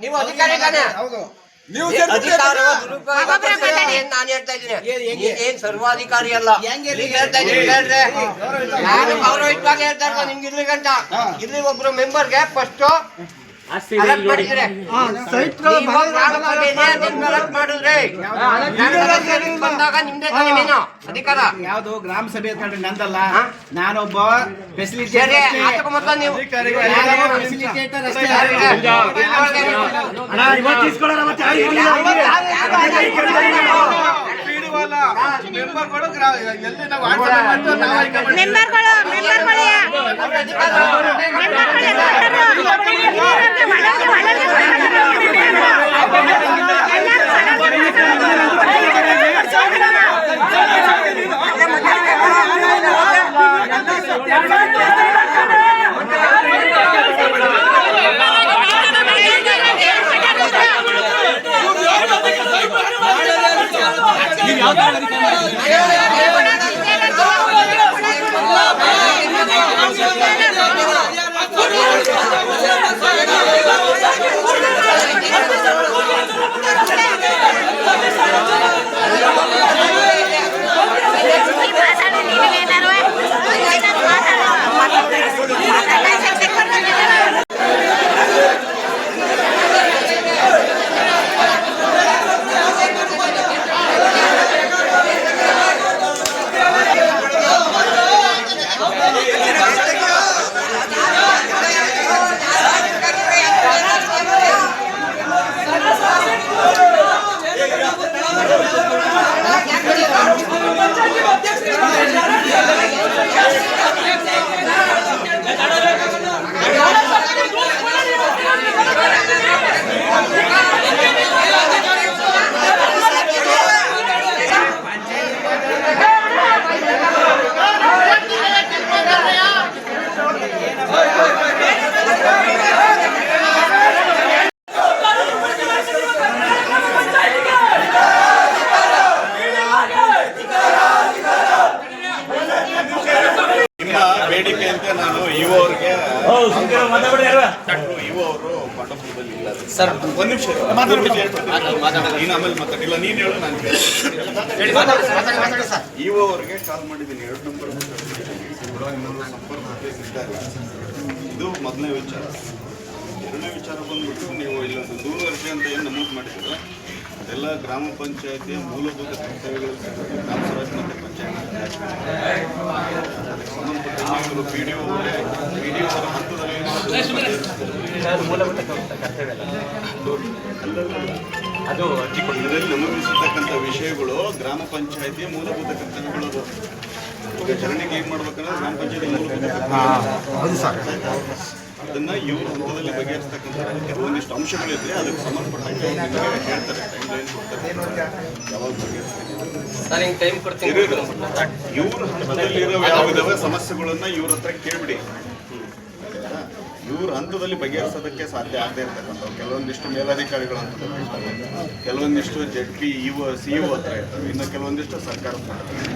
ನೀವು ಅಧಿಕಾರಿ ಹೌದು. ನೀವು ಅಧಿಕಾರ ನಾನು ಹೇಳ್ತಾ ಇದ್ದೀನಿ? ಏನ್ ಸರ್ವಾಧಿಕಾರಿ ಅಲ್ಲ ಹೆಂಗೆ ಹೇಳ್ತಾ ಇದ್ದೀನಿ ಹೇಳ್ರೆ. ನಾನು ಹೇಳ್ತಾ ನಿಮ್ಗೆ ಇರ್ಲಿ ಗಂಟ ಇಲ್ಲಿ ಒಬ್ರು ಮೆಂಬರ್ಗೆ ಫಸ್ಟ್ ಅಧಿಕಾರ ಯಾವ್ದು ಗ್ರಾಮ ಸಭೆ ಅಂತಂದ್ರೆ ನಂದಲ್ಲ ನಾನೊಬ್ಬ ಸರಿ ಫೆಸಿಲಿಟೇಟರ್ ಅದಕ್ಕೆ ಮೊದಲು ನೀವು ಮೆಂಬರ್ಗಳು ಮೆಂಬರ್ಗಳು. ಯಾವ ಆಮೇಲೆ ನೀನು ಹೇಳು ನಾನು ಇಒ ಅವ್ರಿಗೆ ಕಾಲ್ ಮಾಡಿದ್ದೀನಿ ಎರಡು ನಂಬರ್ ಇನ್ನೊಂದು ಸಂಪರ್ಕಕ್ಕೆ ಇದ್ದಾರೆ ಇದು ಮೊದಲನೇ ವಿಚಾರ. ಎರಡನೇ ವಿಚಾರ ಬಂದ್ಬಿಟ್ಟು ನೀವು ಇಲ್ಲೊಂದು ದೂರದರ್ಶಿ ಅಂತ ಏನು ನಮೂದು ಮಾಡಿದ್ರೆ ಅದೆಲ್ಲ ಗ್ರಾಮ ಪಂಚಾಯತಿಯ ಮೂಲಭೂತ ಕರ್ತವ್ಯಗಳು ಗ್ರಾಮ ಸ್ವರಾಜ್ ಮತ್ತು ಪಂಚಾಯತ್. ಇವರು P D O P D ಅವರ ಮೂಲಭೂತ ಕರ್ತವ್ಯ. ಅದು ಅರ್ಜಿ ಕೊಡಿ ಇದರಲ್ಲಿ ನಮೂದಿಸಿರ್ತಕ್ಕಂಥ ವಿಷಯಗಳು ಗ್ರಾಮ ಪಂಚಾಯತಿಯ ಮೂಲಭೂತ ಕರ್ತವ್ಯಗಳು. ಈಗ ಚರಣಿಗೆ ಏನು ಮಾಡ್ಬೇಕಂದ್ರೆ ಗ್ರಾಮ ಪಂಚಾಯತಿ ಮೂಲಭೂತ ಅದನ್ನ ಇವ್ರ ಹಂತದಲ್ಲಿ ಬಗೆಹರಿಸ್ತಕ್ಕಂಥ ಕೆಲವೊಂದಿಷ್ಟು ಅಂಶಗಳಿದ್ರೆ ಅದಕ್ಕೆ ಸಂಬಂಧಪಟ್ಟಂಗೆ ಹೇಳ್ತಾರೆ ಟೈಮ್ ಲೈನ್ ಕೊಡ್ತಾರೆ ಯಾವಾಗ ಬಗೆಹರಿಸ್ತಾರೆ ಇವ್ರ ಹಂತದಲ್ಲಿರೋ ಯಾವಿದಾವೆ ಸಮಸ್ಯೆಗಳನ್ನ ಇವ್ರ ಹತ್ರ ಕೇಳ್ಬಿಡಿ? ಇವ್ರ ಹಂತದಲ್ಲಿ ಬಗೆಹರಿಸೋದಕ್ಕೆ ಸಾಧ್ಯ ಆಗದೆ ಇರ್ತಕ್ಕಂಥವು ಕೆಲವೊಂದಿಷ್ಟು ಮೇಲಾಧಿಕಾರಿಗಳು ಹಂತದಲ್ಲಿ ಇರ್ತವೆ ಕೆಲವೊಂದಿಷ್ಟು Z P EO C EO ಹತ್ರ ಇರ್ತವೆ ಇನ್ನು ಕೆಲವೊಂದಿಷ್ಟು ಸರ್ಕಾರದ ಮಟ್ಟದಲ್ಲಿ.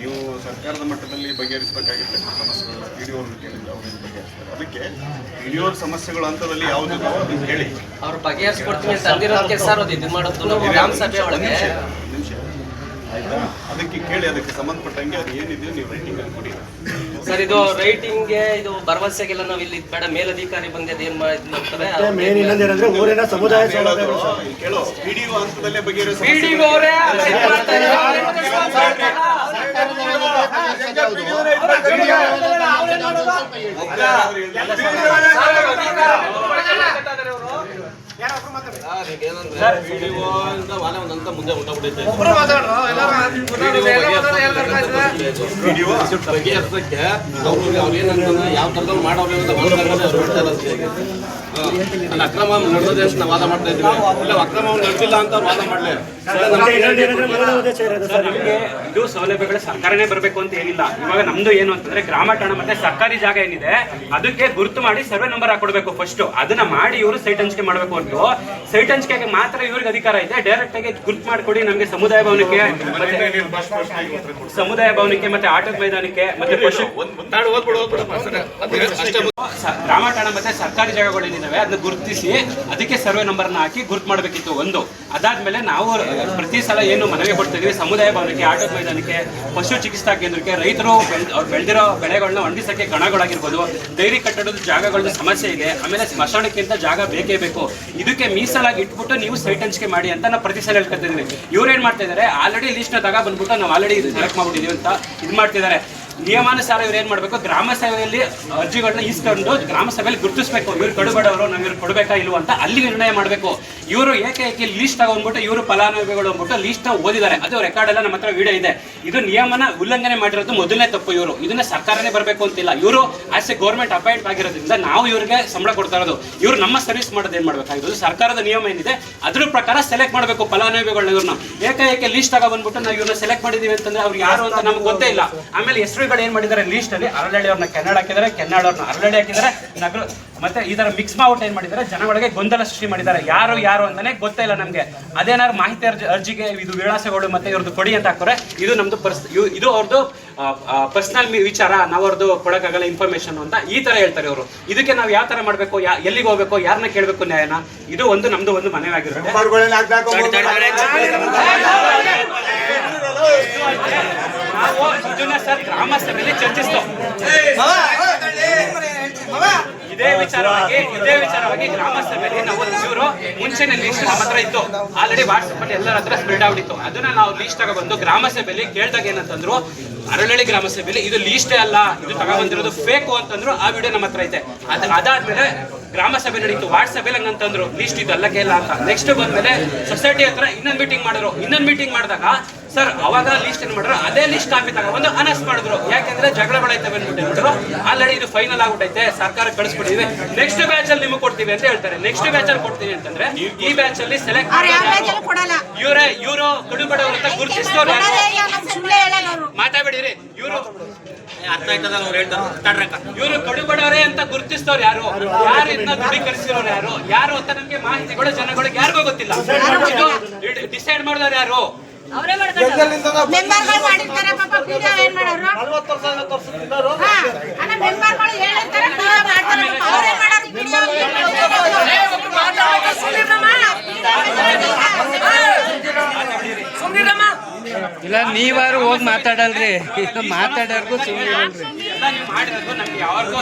ನೀವು ಸರ್ಕಾರದ ಮಟ್ಟದಲ್ಲಿ ಬಗೆಹರಿಸಬೇಕಾಗಿರ್ತಕ್ಕಂಥ ಸಮಸ್ಯೆಗಳು ಪಿ ಡಿ ಅವ್ರನ್ನ ಕೇಳಿದ್ರೆ ಅವ್ರಿಗೆ ಬಗೆಹರಿಸ್ತಾರೆ. ಅದಕ್ಕೆ ಪಿ ಡಿ ಅವ್ರ ಸಮಸ್ಯೆಗಳ ಹಂತದಲ್ಲಿ ಯಾವುದಿದಾವೋ ಅದನ್ನು ಹೇಳಿ ಅವ್ರು ಬಗೆಹರಿಸ್ಕೊಡ್ತೀನಿ ಅಂತ ಅಂದಿರೋದಕ್ಕೆ ಸರ್ ಅದು ಇದು ಮಾಡೋದು ಗ್ರಾಮ ಸಭೆ ಒಳಗೆ. ಆಯ್ತಾ ಅದಕ್ಕೆ ಕೇಳಿ ಅದಕ್ಕೆ ಸಂಬಂಧಪಟ್ಟಂಗೆ ಅದು ಏನಿದೆಯೋ ನೀವು ರೈಟಿಂಗ್ ಅಲ್ಲಿ ಕೊಡಿ ಸರ್ ಇದು ರೈಟಿಂಗ್ಗೆ ಇದು ಭರವಸೆಗೆಲ್ಲ ನಾವು ಇಲ್ಲಿ ಬೇಡ ಮೇಲಧಿಕಾರಿ ಬಂದು ಅದೇನ್ ಮಾಡ್ತಾರೆ ಮೇನ್ ಊರಿನ ಸಮುದಾಯ ಕೇಳೋ ಪಿ ಡಿ ಹಂತದಲ್ಲೇ ಬಗೆಹರಿಸೋ ಅವ್ರು ಯಾವ ತರದಲ್ಲಿ ಮಾಡೋರು ಅಂತ ಅಲ್ಲಿ ಅಕ್ರಮ ನಡೆದಿದೆ ಅಂತ ನಾವು ವಾದ ಮಾಡ್ತಾ ಇದ್ವಿ ಇಲ್ಲ ಅಕ್ರಮ ನಡೆದಿಲ್ಲ ಅಂತ ವಾದ ಮಾಡಲಿ. ನಮಗೆ ಇದು ಸೌಲಭ್ಯಗಳು ಸರ್ಕಾರನೇ ಬರಬೇಕು ಅಂತ ಏನಿಲ್ಲ. ಇವಾಗ ನಮ್ದು ಏನು ಅಂತಂದ್ರೆ ಗ್ರಾಮ ಠಾಣ ಮತ್ತೆ ಸರ್ಕಾರಿ ಜಾಗ ಏನಿದೆ ಅದಕ್ಕೆ ಗುರುತು ಮಾಡಿ ಸರ್ವೆ ನಂಬರ್ ಹಾಕೊಡ್ಬೇಕು ಫಸ್ಟ್ ಅದನ್ನ ಮಾಡಿ ಇವರು ಸೈಟ್ ಹಂಚಿಕೆ ಮಾಡಬೇಕು ಅಂತ ಸೈಟ್ ಹಂಚಿಕೆಗೆ ಮಾತ್ರ ಇವ್ರಿಗೆ ಅಧಿಕಾರ ಇದೆ. ಡೈರೆಕ್ಟ್ ಆಗಿ ಗುರುತು ಮಾಡ್ಕೊಡಿ ನಮಗೆ ಸಮುದಾಯ ಭವನಕ್ಕೆ ಮತ್ತೆ ಸಮುದಾಯ ಭವನಕ್ಕೆ ಮತ್ತೆ ಆಟದ ಮೈದಾನಕ್ಕೆ ಮತ್ತೆ ಪಶು ಗ್ರಾಮ ಠಾಣ ಮತ್ತೆ ಸರ್ಕಾರಿ ಜಾಗಗಳೇನಿದಾವೆ ಅದನ್ನ ಗುರುತಿಸಿ ಅದಕ್ಕೆ ಸರ್ವೆ ನಂಬರ್ನ ಹಾಕಿ ಗುರುತು ಮಾಡಬೇಕಿತ್ತು ಒಂದು. ಅದಾದ್ಮೇಲೆ ನಾವು ಪ್ರತಿ ಸಲ ಏನು ಮನವಿ ಕೊಡ್ತಿದ್ವಿ ಸಮುದಾಯ ಭವನಕ್ಕೆ ಆಟೋ ಮೈದಾನಕ್ಕೆ, ಪಶು ಚಿಕಿತ್ಸಾ ಕೇಂದ್ರಕ್ಕೆ, ರೈತರು ಅವ್ರು ಬೆಳೆದಿರೋ ಬೆಳೆಗಳನ್ನ ಒಣಗಿಸಕ್ಕೆ ಕಣಗಳಾಗಿರ್ಬೋದು, ಡೈರಿ ಕಟ್ಟಡದ ಜಾಗಗಳದ್ದು ಸಮಸ್ಯೆ ಇದೆ, ಆಮೇಲೆ ಸ್ಮಶಾನಕ್ಕಿಂತ ಜಾಗ ಬೇಕೇ ಬೇಕು. ಇದಕ್ಕೆ ಮೀಸಲಾಗಿ ಇಟ್ಬಿಟ್ಟು ನೀವು ಸೈಟ್ ಹಂಚಿಕೆ ಮಾಡಿ ಅಂತ ನಾವು ಪ್ರತಿ ಸಲ ಹೇಳ್ಕೊತಿದ್ವಿ. ಇವ್ರು ಏನ್ ಮಾಡ್ತಾ ಇದಾರೆ, ಆಲ್ರೆಡಿ ಲಿಸ್ಟ್ನ ತಗ ಬಂದ್ಬಿಟ್ಟು ನಾವು ಆಲ್ರೆಡಿ ಸೆಲೆಕ್ಟ್ ಮಾಡ್ಬಿಟ್ಟಿದೀವಿ ಅಂತ ಇದು ಮಾಡ್ತಿದ್ದಾರೆ ನಿಯಮಾನುಸಾರ ಇವ್ರು ಏನ್ ಮಾಡ್ಬೇಕು? ಗ್ರಾಮ ಸಭೆಯಲ್ಲಿ ಅರ್ಜಿಗಳನ್ನ ಇಸ್ಕೊಂಡು ಗ್ರಾಮ ಸಭೆಯಲ್ಲಿ ಗುರುತಿಸ್ಬೇಕು. ಇವ್ರು ಕಡುಬಡವರು, ನಾವು ಇವ್ರು ಕೊಡಬೇಕಾ ಇಲ್ವ ಅಂತ ಅಲ್ಲಿ ನಿರ್ಣಯ ಮಾಡಬೇಕು. ಇವರು ಏಕೆ ಲಿಸ್ಟ್ ತಗೊಂಡ್ಬಿಟ್ಟು, ಇವರು ಫಲಾನುಭವಿಗಳು ಅಂದ್ಬಿಟ್ಟು ಲಿಸ್ಟ್ ಓದಿದ್ದಾರೆ. ಅದು ರೆಕಾರ್ಡ್ ಎಲ್ಲ ನಮ್ಮ ಹತ್ರ ವಿಡಿಯೋ ಇದೆ. ಇದು ನಿಯಮನ ಉಲ್ಲಂಘನೆ ಮಾಡಿರೋದು ಮೊದಲನೇ ತಪ್ಪು ಇವರು. ಇದನ್ನ ಸರ್ಕಾರನೇ ಬರಬೇಕು ಅಂತಿಲ್ಲ. ಇವರು ಆಸ್ ಎ ಗೌರ್ಮೆಂಟ್ ಅಪಾಯಿಂಟ್ ಆಗಿರೋದ್ರಿಂದ ನಾವು ಇವರಿಗೆ ಸಂಬಳ ಕೊಡ್ತಾ ಇರೋದು. ಇವರು ನಮ್ಮ ಸರ್ವಿಸ್ ಮಾಡೋದು ಏನ್ ಮಾಡ್ಬೇಕಾಗಿರೋದು ಸರ್ಕಾರದ ನಿಯಮ ಏನಿದೆ, ಅದ್ರ ಪ್ರಕಾರ ಸೆಲೆಕ್ಟ್ ಮಾಡಬೇಕು ಫಲಾನುಭವಿಗಳನ್ನ ಇವ್ರನ್ನ. ಏಕೆ ಲಿಸ್ಟ್ ತಗೊಂಡ್ಬಿಟ್ಟು ನಾವು ಇವ್ರನ್ನ ಸೆಲೆಕ್ಟ್ ಮಾಡಿದೀವಿ ಅಂತಂದ್ರೆ ಅವ್ರು ಯಾರು ಅಂತ ನಮ್ಗೆ ಗೊತ್ತೇ ಇಲ್ಲ. ಆಮೇಲೆ ಹೆಸರುಗಳು ಏನ್ ಮಾಡಿದ್ದಾರೆ? ಲಿಸ್ಟ್ ಅಲ್ಲಿ ಅರಳಳ್ಳಿ ಅವ್ರನ್ನ ಕೆನ್ನಡ ಹಾಕಿದ್ದಾರೆ ಕೆನ್ನಾಳ ಅವ್ರನ್ನ ಅರಳಳ್ಳಿ ಹಾಕಿದ್ದಾರೆ ನಗರ ಮತ್ತೆ ಇದರ ತರ ಮಿಕ್ಸ್ ಮಾಡ್ಬಿಟ್ಟು ಏನ್ ಮಾಡಿದ್ದಾರೆ? ಒಳಗೆ ಗೊಂದಲ ಸೃಷ್ಟಿ ಮಾಡಿದ್ದಾರೆ. ಯಾರು ಯಾರು ಅಂತಾನೆ ಗೊತ್ತೇ ಇಲ್ಲ ನಮ್ಗೆ. ಅದೇನಾದ್ರು ಮಾಹಿತಿ ಅರ್ಜಿ ಅರ್ಜಿಗೆ ಇದು ವಿಳಾಸಗಳು ಮತ್ತೆ ಇವ್ರದ್ದು ಕೊಡಿ ಅಂತ ಹಾಕೋರೆ ಇದು ನಮ್ದು ಪರ್ಸ್ ಇದು ಅವ್ರದ್ದು ಪರ್ಸನಲ್ ವಿಚಾರ ನಾವು ಅವ್ರದ್ದು ಕೊಡಕ್ಕಾಗಲ್ಲ ಇನ್ಫಾರ್ಮೇಶನ್ ಅಂತ ಈ ತರ ಹೇಳ್ತಾರೆ ಅವರು ಇದಕ್ಕೆ ನಾವು ಯಾವ ತರ ಮಾಡ್ಬೇಕು ಯಾ- ಎಲ್ಲಿಗೆ ಹೋಗ್ಬೇಕು ಯಾರನ್ನ ಕೇಳಬೇಕು ನ್ಯಾಯನ ಇದು ಒಂದು ನಮ್ದು ಒಂದು ಮನವಿಯಾಗಿರುತ್ತೆ. ನಾವು ಇದನ್ನ ಸರ್ ಗ್ರಾಮಸ್ಥರಲ್ಲಿ ಸಭೆಯಲ್ಲಿ ಚರ್ಚಿಸ್ತೋ ಇದೇ ವಿಚಾರವಾಗಿ ಇದೇ ವಿಚಾರವಾಗಿ ಗ್ರಾಮಸ್ಥರ ಮೇಲೆ ನಾವು ಇವರು ಮುಂಚೆನೆ ಲೀಸ್ಟ್ ನಮ್ಮ ಹತ್ರ ಇತ್ತು. ಆಲ್ರೆಡಿ ವಾಟ್ಸಪ್ ಅಲ್ಲಿ ಎಲ್ಲರ ಹತ್ರ ಸ್ಪ್ರೆಡ್ ಆಗಿತ್ತು ಅದನ್ನ ನಾವು ಲೀಸ್ಟ್ ತಗೊಬಂದು ಗ್ರಾಮ ಸಭೆಯಲ್ಲಿ ಕೇಳಿದಾಗ ಏನಂತಂದ್ರು, ಅರಳಳ್ಳಿ ಗ್ರಾಮ ಸಭೆಯಲ್ಲಿ ಇದು ಲೀಸ್ಟೇ ಅಲ್ಲ, ಇದು ತಗೊಬಂದಿರೋದು ಫೇಕು ಅಂತಂದ್ರು ಆ ವಿಡಿಯೋ ನಮ್ಮ ಹತ್ರ ಐತೆ. ಅದ್ ಅದಾದ್ಮೇಲೆ ಗ್ರಾಮ ಸಭೆ ನಡೀತು. ಅಲ್ಲಿ ಹಂಗಂತಂದ್ರು ಲೀಸ್ಟ್ ಇದು ಅಲ್ಲಕ್ಕೆ ಇಲ್ಲ ಅಂತ. ನೆಕ್ಸ್ಟ್ ಬಂದ್ಮೇಲೆ ಸೊಸೈಟಿ ಹತ್ರ ಇನ್ನೊಂದು ಮೀಟಿಂಗ್ ಮಾಡಿದ್ರು. ಇನ್ನೊಂದು ಮೀಟಿಂಗ್ ಮಾಡಿದಾಗ ಸರ್ ಅವಾಗ ಲಿಸ್ಟ್ ಏನ್ ಮಾಡಿದ್ರು ಅದೇ ಲಿಸ್ಟ್ ಹಾಕಿದಾಗ ಒಂದು ಅನೌನ್ಸ್ ಮಾಡಿದ್ರು. ಯಾಕೆಂದ್ರೆ ಜಗಳಗಳೈತವೆ ಅಂದ್ಬಿಟ್ಟು ಹೇಳ್ಬಿಟ್ರು ಆಲ್ರೆಡಿ ಇದು ಫೈನಲ್ ಆಗ್ಬಿಟ್ಟೈತೆ. ಸರ್ಕಾರ ಕಳಿಸ್ಬಿಟ್ಟಿದೆ. ನೆಕ್ಸ್ಟ್ ಬ್ಯಾಚ್ ಅಲ್ಲಿ ನಿಮಗೆ ಕೊಡ್ತೀವಿ ಅಂತ ಹೇಳ್ತಾರೆ. ನೆಕ್ಸ್ಟ್ ಬ್ಯಾಚ್ ಅಲ್ಲಿ ಕೊಡ್ತೀವಿ ಅಂತಂದ್ರೆ ಈ ಬ್ಯಾಚ್ ಅಲ್ಲಿ ಸೆಲೆಕ್ಟ್ ಇವರೇ ಇವರು ಕಡುಬಡವರು ಅಂತ ಗುರುತಿಸ್ತವ್ರು ಯಾರು? ಇವರು ಅರ್ಥ ಆಯ್ತದ ಅವ್ರು. ಮಾತಾಡ್ಬೇಡಿರಿ. ಇವರು ಕಡುಬಡವರೇ ಅಂತ ಗುರುತಿಸ್ತವ್ರು ಯಾರು? ಯಾರು ಇದನ್ನ ದೃಢೀಕರಿಸಿರೋರು ಯಾರು? ಯಾರು ಅಂತ ನಮ್ಗೆ ಮಾಹಿತಿಗಳು ಜನಗಳಿಗೆ ಯಾರಿಗೂ ಗೊತ್ತಿಲ್ಲ. ಡಿಸೈಡ್ ಮಾಡಿದವ್ರು ಯಾರು? ಮೆಂಬರ್ಗಳು ಮಾಡಿರ್ತಾರೆ ಪಾಪ ಪೀಡಿಯೋ ಏನ್ ಮಾಡೋರು? ಹಾ ಅಣ್ಣ ಮೆಂಬರ್ಗಳು ಹೇಳಿರ್ತಾರೆ ನೀವೇ ಮಾಡ್ತಾರೆ. ಇಲ್ಲ, ನೀವಾರು ಹೋಗಿ ಮಾತಾಡಲ್ರಿ. ಮಾತಾಡೋರ್ಗು ಸುಮ್ಮನೆ ಮಾಡಿರೋದು ನಮ್ಗೆ ಯಾರಿಗೂ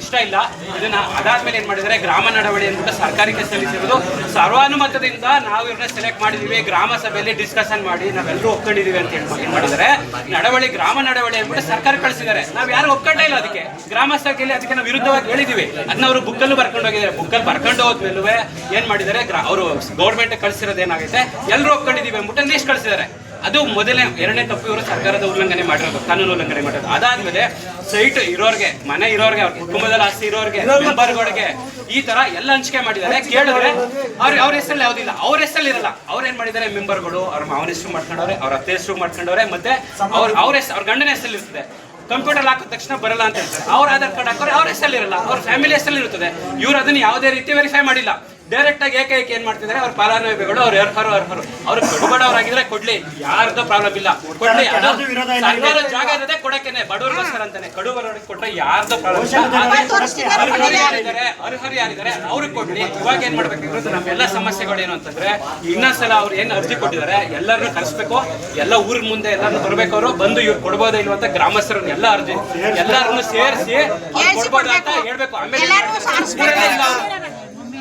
ಇಷ್ಟ ಇಲ್ಲ. ಇದನ್ನ ಅದಾದ್ಮೇಲೆ ಏನ್ ಮಾಡಿದ್ರೆ ಗ್ರಾಮ ನಡವಳಿ ಅಂದ್ಬಿಟ್ಟು ಸರ್ಕಾರಕ್ಕೆ ಸಲ್ಲಿಸಿರೋದು ಸರ್ವಾನುಮತದಿಂದ ನಾವು ಇವ್ರನ್ನ ಸೆಲೆಕ್ಟ್ ಮಾಡಿದೀವಿ. ಗ್ರಾಮ ಸಭೆಯಲ್ಲಿ ಡಿಸ್ಕಷನ್ ಮಾಡಿ ನಾವೆಲ್ಲರೂ ಒಪ್ಕೊಂಡಿದೀವಿ ಅಂತ ಹೇಳಿ ಮಾಡಿದರೆ? ನಡವಳಿ, ಗ್ರಾಮ ನಡವಳಿ ಅಂದ್ಬಿಟ್ಟು ಸರ್ಕಾರ ಕಳಿಸಿದ್ದಾರೆ. ನಾವ್ ಯಾರು ಒಪ್ಕೊಂಡೇ ಇಲ್ಲ ಅದಕ್ಕೆ. ಗ್ರಾಮ ಸಭೆಯಲ್ಲಿ ಅದಕ್ಕೆ ನಾವು ವಿರುದ್ಧವಾಗಿ ಹೇಳಿದೀವಿ. ಅದನ್ನ ಅವರು ಬುಕ್ಕಲ್ಲೂ ಬರ್ಕೊಂಡು ಹೋಗಿದ್ದಾರೆ. ಬುಕ್ಕಲ್ ಬರ್ಕೊಂಡು ಹೋದ್ಮೇಲೂ ಏನ್ ಮಾಡಿದ್ದಾರೆ? ಅವರು ಗೌರ್ಮೆಂಟ್ ಕಳಿಸಿರೋದು ಏನಾಗೈತೆ? ಎಲ್ಲರೂ ಒಪ್ಕೊಂಡಿದೀವಿ ಅಂದ್ಬಿಟ್ಟು ಲೀಸ್ಟ್ ಕಳಿಸಿದ್ದಾರೆ. ಅದು ಮೊದಲನೇ ಎರಡನೇ ತಪ್ಪು ಇವರು ಸರ್ಕಾರದ ಉಲ್ಲಂಘನೆ ಮಾಡಿರೋದು, ಕಾನೂನು ಉಲ್ಲಂಘನೆ ಮಾಡಿರೋದು. ಅದಾದ್ಮೇಲೆ ಸೈಟ್ ಇರೋರ್ಗೆ, ಮನೆ ಇರೋರ್ಗೆ, ಅವ್ರ ಕುಟುಂಬದಲ್ಲಿ ಆಸ್ತಿ ಇರೋರ್ಗೆ ಈ ತರ ಎಲ್ಲ ಹಂಚಿಕೆ ಮಾಡಿದ್ದಾರೆ. ಕೇಳಿದ್ರೆ ಅವ್ರ ಅವ್ರ ಹೆಸರಲ್ಲಿ ಯಾವ್ದಿಲ್ಲ, ಅವ್ರ ಹೆಸರಲ್ಲಿ ಇರಲ್ಲ. ಅವ್ರ ಏನ್ ಮಾಡಿದ್ದಾರೆ? ಮೆಂಬರ್ಗಳು, ಅವ್ರ ಮಾವನ ಹೆಸರು ಮಾಡ್ಕೊಂಡವ್ರೆ, ಅವ್ರ ಅತ್ತೆ ಹೆಸರು ಮಾಡ್ಕೊಂಡವ್ರೆ, ಮತ್ತೆ ಅವ್ರ ಅವ್ರ ಹೆಸರು ಅವ್ರ ಗಂಡನ ಹೆಸರಲ್ಲಿ ಇರ್ತದೆ. ಕಂಪ್ಯೂಟರ್ ಹಾಕಿದ ತಕ್ಷಣ ಬರಲ್ಲ ಅಂತ ಹೇಳ್ತಾರೆ. ಅವ್ರ ಆಧಾರ್ ಕಾರ್ಡ್ ಹಾಕೋರೆ ಅವ್ರ ಹೆಸರಲ್ಲಿ ಇರಲ್ಲ, ಅವ್ರ ಫ್ಯಾಮಿಲಿ ಹೆಸರಲ್ಲಿ ಇರ್ತದೆ ಇವ್ರು ಅದನ್ನ ಯಾವುದೇ ರೀತಿ ವೆರಿಫೈ ಮಾಡಿಲ್ಲ. ಡೈರೆಕ್ಟ್ ಆಗಿ ಏಕೈಕ ಏನ್ ಮಾಡ್ತಿದ್ದಾರೆ? ಅವ್ರ ಫಲಾನುಭವಿಗಳು ಅವ್ರು ಅರ್ಹರು ಅರ್ಹರು ಅವ್ರು ಕೊಡಬಡವರಾಗಿದ್ರೆ ಕೊಡ್ಲಿ ಯಾರ್ದು ಪ್ರಾಬ್ಲಮ್ ಇಲ್ಲ. ಕೊಡ್ಲಿ ಸರ್ಕಾರ ಜಾಗ ಇರೋದೇ ಕೊಡಕ್ಕೇನೆ ಬಡವರಿಗೋಸ್ಕರ ಅಂತಾನೆ. ಕಡುಬರವರಿಗೆ ಕೊಟ್ರೆ ಯಾರ್ದು ಪ್ರಾಬ್ಲಮ್ ಯಾರಿದ್ದಾರೆ? ಅರ್ಹರು ಯಾರಿದ್ದಾರೆ? ಅವ್ರಿಗೆ ಕೊಡ್ಲಿ. ಇವಾಗ ಏನ್ ಮಾಡ್ಬೇಕಾಗಿರೋದು ನಮ್ಮೆಲ್ಲ ಸಮಸ್ಯೆಗಳು ಏನು ಅಂತಂದ್ರೆ ಇನ್ನೊಂದ್ಸಲ ಅವ್ರು ಏನ್ ಅರ್ಜಿ ಕೊಟ್ಟಿದ್ದಾರೆ ಎಲ್ಲರನ್ನು ಕರೆಸ್ಬೇಕು. ಎಲ್ಲ ಊರ್ ಮುಂದೆ ಎಲ್ಲರನ್ನು ಬರ್ಬೇಕು ಅವರು. ಬಂದು ಇವ್ರು ಕೊಡ್ಬೋದ ಇಲ್ಲ ಅಂತ ಗ್ರಾಮಸ್ಥರನ್ನ ಎಲ್ಲ ಅರ್ಜಿ ಎಲ್ಲರನ್ನು ಸೇರಿಸಿ ಕೊಡ್ಬೋದು ಅಂತ ಹೇಳ್ಬೇಕು. ಆಮೇಲೆ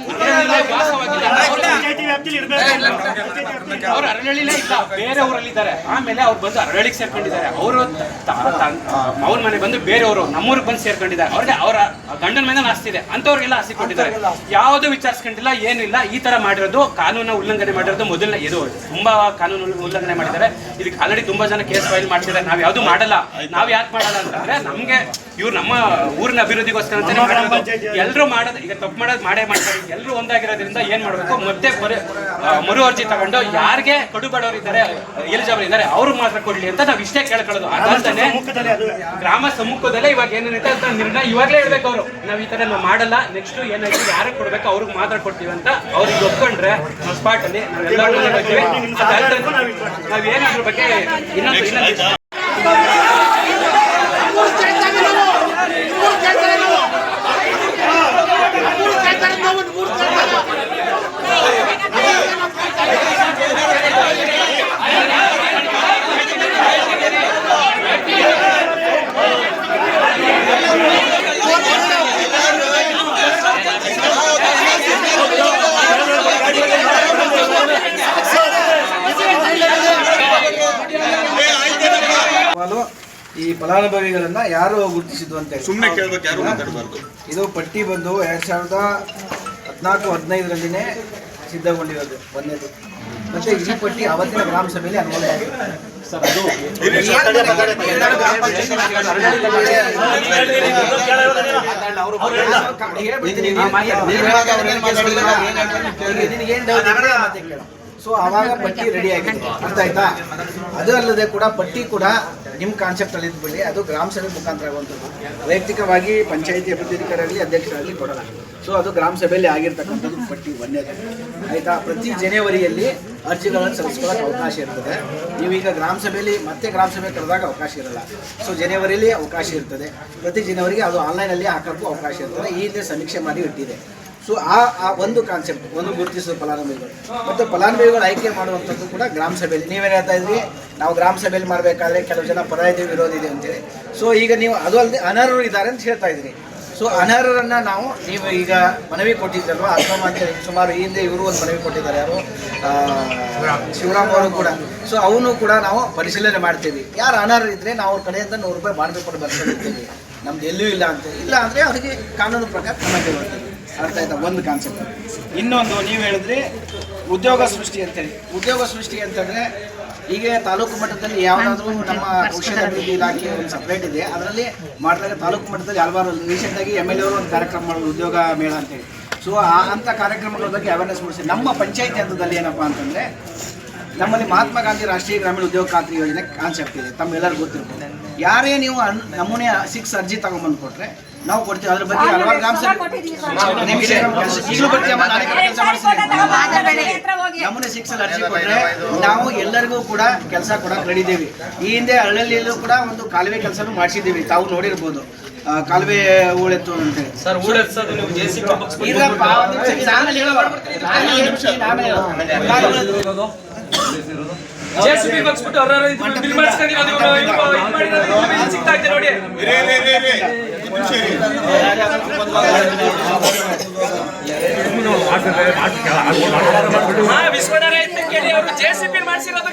¿Qué pasa, Maquila? ಅರಳಳ್ಳಿಲೇ ಇಲ್ಲ. ಬೇರೆ ಊರಲ್ಲಿ ಇದ್ದಾರೆ ಆಮೇಲೆ ಅವ್ರು ಬಂದು ಅರಳಿಗೆ ಸೇರ್ಕೊಂಡಿದ್ದಾರೆ. ಅವರು ಅವ್ರ ಮನೆ ಬಂದು ಬೇರೆಯವರು ನಮ್ಮೂರಿಗೆ ಬಂದು ಸೇರ್ಕೊಂಡಿದ್ದಾರೆ. ಅವ್ರಿಗೆ ಅವರ ಗಂಡನ ಮೇಲೆ ಆಸ್ತಿ ಇದೆ. ಅಂತವ್ರಿಗೆಲ್ಲ ಆಸ್ತಿ ಕೊಟ್ಟಿದ್ದಾರೆ. ಯಾವುದು ವಿಚಾರಿಸ್ಕೊಂಡಿಲ್ಲ ಏನಿಲ್ಲ ಈ ತರ ಮಾಡಿರೋದು ಕಾನೂನ ಉಲ್ಲಂಘನೆ ಮಾಡಿರೋದು ಮೊದಲನೇ ಇದು. ತುಂಬಾ ಕಾನೂನು ಉಲ್ಲಂಘನೆ ಮಾಡಿದ್ದಾರೆ. ಇದಕ್ಕೆ ಆಲ್ರೆಡಿ ತುಂಬಾ ಜನ ಕೇಸ್ ಫೈಲ್ ಮಾಡ್ತಿದ್ದಾರೆ. ನಾವು ಯಾವ್ದು ಮಾಡಲ್ಲ. ನಾವ್ ಯಾಕೆ ಮಾಡಲ್ಲ ಅಂತಂದ್ರೆ ನಮ್ಗೆ ಇವ್ರು ನಮ್ಮ ಊರಿನ ಅಭಿವೃದ್ಧಿಗೋಸ್ಕರ ಎಲ್ಲರೂ ಮಾಡೋದು ಈಗ ತಪ್ಪು ಮಾಡೋದು ಮಾಡೇ ಮಾಡ್ತಾರೆ. ಎಲ್ಲರೂ ಒಂದಾಗಿರೋದ್ರಿಂದ ಏನ್ ಮಾಡ್ಬೇಕು? ಮತ್ತೆ ಮರು ಅರ್ಜಿ ತಗೊಂಡು ಯಾರಿಗೆ ಕಡು ಬಡವರು ಇದ್ದಾರೆ ಎಲಿಜಿಬಲ್ ಇದ್ದಾರೆ ಅವ್ರಿಗೆ ಮಾತ್ರ ಕೊಡ್ಲಿ ಅಂತ ನಾವು ಇಷ್ಟೇ ಕೇಳ್ಕೊಳ್ಳೋದು. ಅದಾದ್ರೆ ಗ್ರಾಮ ಸಮ್ಮುಖದಲ್ಲೇ ಇವಾಗ ಏನೇನೈತೆ ಅಂತ ನಿರ್ಣಯ ಇವಾಗಲೇ ಹೇಳ್ಬೇಕು ಅವರು. ನಾವ್ ಈ ತರ ನಾವು ಮಾಡಲ್ಲ ನೆಕ್ಸ್ಟ್ ಏನಾಯ್ತು ಯಾರಿಗೆ ಕೊಡ್ಬೇಕು ಅವ್ರಿಗೆ ಮಾತ್ರ ಕೊಡ್ತೀವಿ ಅಂತ ಅವ್ರಿಗೆ ಒಪ್ಕೊಂಡ್ರೆ ನಾವು ಸ್ಪಾಟ್ ಅಲ್ಲಿ ನಾವೆಲ್ಲ ನಾವೇನಾದ್ರ ಬಗ್ಗೆ ಇನ್ನೊಂದು ಇನ್ನೊಂದು ಈ ಫಲಾನುಭವಿಗಳನ್ನ ಯಾರು ಗುರುತಿಸಿದ್ದು ಅಂತ ಸುಮ್ಮನೆ ಕೇಳಬೇಕು ಯಾರು ಮಾತಾಡಬಾರ್ದು. ಇದು ಪಟ್ಟಿ ಬಂದು ಎರಡ್ ಸಾವಿರದ ಹದಿನಾಲ್ಕು ಹದಿನೈದರಲ್ಲಿನೇ ಸಿದ್ಧಗೊಂಡಿರೋದು ಒಂದೇದು. ಮತ್ತೆ ಈ ಪಟ್ಟಿ ಅವತ್ತಿನ ಗ್ರಾಮ ಸಭೆಯಲ್ಲಿ ಅನುಮೋದನೆ ಆಗಿದೆ. ಹೇಳ್ಬಿಡ್ತೀನಿ. ಸೊ ಆವಾಗ ಪಟ್ಟಿ ರೆಡಿ ಆಗಿದೆ ಅರ್ಥ ಆಯ್ತಾ? ಅದು ಅಲ್ಲದೆ ಕೂಡ ಪಟ್ಟಿ ಕೂಡ ನಿಮ್ಮ ಕಾನ್ಸೆಪ್ಟ್ ಅಲ್ಲಿ ಇದ್ಬಿಡಿ. ಅದು ಗ್ರಾಮ ಸಭೆ ಮುಖಾಂತರ ಆಗುವಂಥದ್ದು ವೈಯಕ್ತಿಕವಾಗಿ ಪಂಚಾಯತಿ ಅಭಿವೃದ್ಧಿಕರಾಗಲಿ ಅಧ್ಯಕ್ಷರಾಗಲಿ ಕೊಡಲ್ಲ ಸೊ ಅದು ಗ್ರಾಮ ಸಭೆಯಲ್ಲಿ ಆಗಿರ್ತಕ್ಕಂಥದ್ದು ಪಟ್ಟಿ ಒಂದೇ ಆಯ್ತಾ? ಪ್ರತಿ ಜನವರಿಯಲ್ಲಿ ಅರ್ಜಿಗಳನ್ನು ಸಲ್ಲಿಸ್ಕೊಳ್ಳೋಕೆ ಅವಕಾಶ ಇರ್ತದೆ. ನೀವೀಗ ಗ್ರಾಮ ಸಭೆಯಲ್ಲಿ ಮತ್ತೆ ಗ್ರಾಮ ಸಭೆ ಕರೆದಾಗ ಅವಕಾಶ ಇರಲ್ಲ. ಸೊ ಜನವರಿಯಲ್ಲಿ ಅವಕಾಶ ಇರ್ತದೆ. ಪ್ರತಿ ಜನವರಿಗೆ ಅದು ಆನ್ಲೈನಲ್ಲಿ ಹಾಕೋಕ್ಕೂ ಅವಕಾಶ ಇರ್ತದೆ. ಈ ಹಿಂದೆ ಸಮೀಕ್ಷೆ ಮಾಡಿ ಇಟ್ಟಿದೆ. ಸೊ ಆ ಆ ಒಂದು ಕಾನ್ಸೆಪ್ಟ್ ಒಂದು ಗುರುತಿಸುವ ಫಲಾನುಭವಿಗಳು. ಮತ್ತು ಫಲಾನುಭವಿಗಳು ಆಯ್ಕೆ ಮಾಡುವಂಥದ್ದು ಕೂಡ ಗ್ರಾಮ ಸಭೆಯಲ್ಲಿ. ನೀವೇನು ಹೇಳ್ತಾ ಇದ್ರಿ? ನಾವು ಗ್ರಾಮ ಸಭೆಯಲ್ಲಿ ಮಾಡಬೇಕಾದ್ರೆ ಕೆಲವು ಜನ ಪರಾಯಿತಿ ಇದೆ ವಿರೋಧ ಇದೆ ಅಂತೇಳಿ. ಸೊ ಈಗ ನೀವು, ಅದು ಅಲ್ಲದೆ ಅನರ್ಹರು ಇದ್ದಾರೆ ಅಂತ ಹೇಳ್ತಾ ಇದ್ರಿ. ಸೊ ಅನರ್ಹರನ್ನು ನಾವು, ನೀವು ಈಗ ಮನವಿ ಕೊಟ್ಟಿದ್ದಲ್ವ ಅಂತೇಳಿ ಸುಮಾರು ಈ ಹಿಂದೆ ಇವರು ಒಂದು ಮನವಿ ಕೊಟ್ಟಿದ್ದಾರೆ ಯಾರು? ಶಿವರಾಮ್ ಅವರು ಕೂಡ. ಸೊ ಅವನು ಕೂಡ ನಾವು ಪರಿಶೀಲನೆ ಮಾಡ್ತೀವಿ. ಯಾರು ಅನರ್ಹ ಇದ್ರೆ ನಾವು ಅವ್ರ ಕಡೆಯಿಂದ ನೂರು ರೂಪಾಯಿ ಬಾಂಡ್ ಕೊಟ್ಟು ನಮ್ದು ಎಲ್ಲೂ ಇಲ್ಲ ಅಂತ. ಇಲ್ಲ ಅಂದರೆ ಅವರಿಗೆ ಕಾನೂನು ಪ್ರಕಾರ ಕ್ರಮ ತಗೊಳ್ತೀವಿ ಅರ್ಥ ಆಯ್ತಾ? ಒಂದು ಕಾನ್ಸೆಪ್ಟ್ ಇನ್ನೊಂದು ನೀವು ಹೇಳಿದ್ರಿ ಉದ್ಯೋಗ ಸೃಷ್ಟಿ ಅಂತೇಳಿ. ಉದ್ಯೋಗ ಸೃಷ್ಟಿ ಅಂತಂದ್ರೆ ಹೀಗೆ ತಾಲೂಕು ಮಟ್ಟದಲ್ಲಿ ಯಾವುದಾದ್ರೂ ನಮ್ಮ ಕೌಶಲ್ಯ ಅಭಿವೃದ್ಧಿ ಇಲಾಖೆ ಒಂದು ಸಪ್ರೇಟ್ ಇದೆ. ಅದರಲ್ಲಿ ಮಾಡಿದಾಗ ತಾಲೂಕು ಮಟ್ಟದಲ್ಲಿ ಹಲವಾರು ರೀಸೆಂಟಾಗಿ ಎಂ ಎಲ್ ಎ ಅವರು ಒಂದು ಕಾರ್ಯಕ್ರಮ ಮಾಡೋದು ಉದ್ಯೋಗ ಮೇಳ ಅಂತೇಳಿ. ಸೊ ಆ ಅಂಥ ಕಾರ್ಯಕ್ರಮಗಳ ಬಗ್ಗೆ ಅವೇರ್ನೆಸ್ ಮೂಡಿಸಿ. ನಮ್ಮ ಪಂಚಾಯತಿ ಹಂತದಲ್ಲಿ ಏನಪ್ಪ ಅಂತಂದರೆ ನಮ್ಮಲ್ಲಿ ಮಹಾತ್ಮ ಗಾಂಧಿ ರಾಷ್ಟ್ರೀಯ ಗ್ರಾಮೀಣ ಉದ್ಯೋಗ ಖಾತ್ರಿ ಯೋಜನೆ ಕಾನ್ಸೆಪ್ಟ್ ಇದೆ. ತಮ್ಮೆಲ್ಲರಿಗೂ ಗೊತ್ತಿರ್ಬೋದು. ಯಾರೇ ನೀವು ಅನ್- ನಮೂನೆ ಸಿಕ್ಸ್ ಅರ್ಜಿ ತಗೊಂಡ್ಬಂದು ಕೊಟ್ರೆ ನಾವು ಕೊಡ್ತೀವಿ ಅದ್ರ ಬಗ್ಗೆ ಹಲವಾರು ಗ್ರಾಮ ಸಭೆ ನಿಮಿಷ ಈಗಲೂ ಬರ್ತೀಯಮ್ಮ ನಾಳೆ ಕೆಲಸ ನಮೂನೆ ಶಿಕ್ಷಣ ಅರ್ಜಿ ಕೊಟ್ಟರೆ ನಾವು ಎಲ್ಲರಿಗೂ ಕೂಡ ಕೆಲಸ ಕೊಡಕ್ಕೆ ರೆಡಿದ್ದೀವಿ ಈ ಹಿಂದೆ ಹಳ್ಳಿಯಲ್ಲೂ ಕೂಡ ಒಂದು ಕಾಲುವೆ ಕೆಲಸನೂ ಮಾಡಿಸಿದ್ದೀವಿ. ತಾವು ನೋಡಿರ್ಬೋದು. ಕಾಲುವೆ ಹೂಳೆತ್ತು ಅಂತೇಳಿ ಹೇಳುವ. ಆಮೇಲೆ ಹೇಳ್ತೀನಿ, ಆಮೇಲೆ ಹೇಳುವ. ಕಾಲುವೆ ಜೆ ಸಿ ಬಿ ಬಗ್ಸ್ಬಿಟ್ಟು ಅವ್ರ ಇದು ಬಿಲ್ ಮಾಡಿಸ್ಕೊಂಡಿರೋದು ಇವ್ರು ಇದು ಇದು ಮಾಡಿರೋದು ಸಿಗ್ತಾ ಇದೆ ನೋಡಿ. ಹಾ ವಿಶ್ವನಾರ ಕೇಳಿ ಅವರು ಜೆ ಸಿ ಬಿ ಮಾಡಿಸಿರೋದು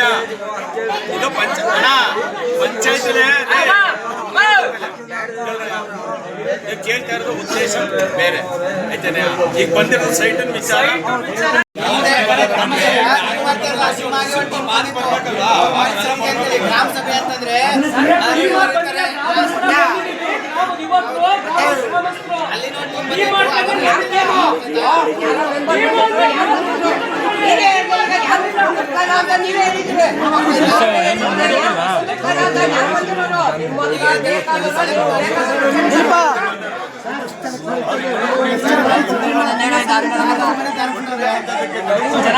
ಇದು ಪಂಚ ಅಣ್ಣ. ಕೇಳ್ತಾ ಇರೋದು ಉದ್ದೇಶ ಬೇರೆ. ಆಯ್ತಾನೆ? ಈಗ ಬಂದಿರೋ ಸೈಟ್ ವಿಚಾರ. ಗ್ರಾಮ ಸಭೆ ಅಂತಂದ್ರೆ ಜನ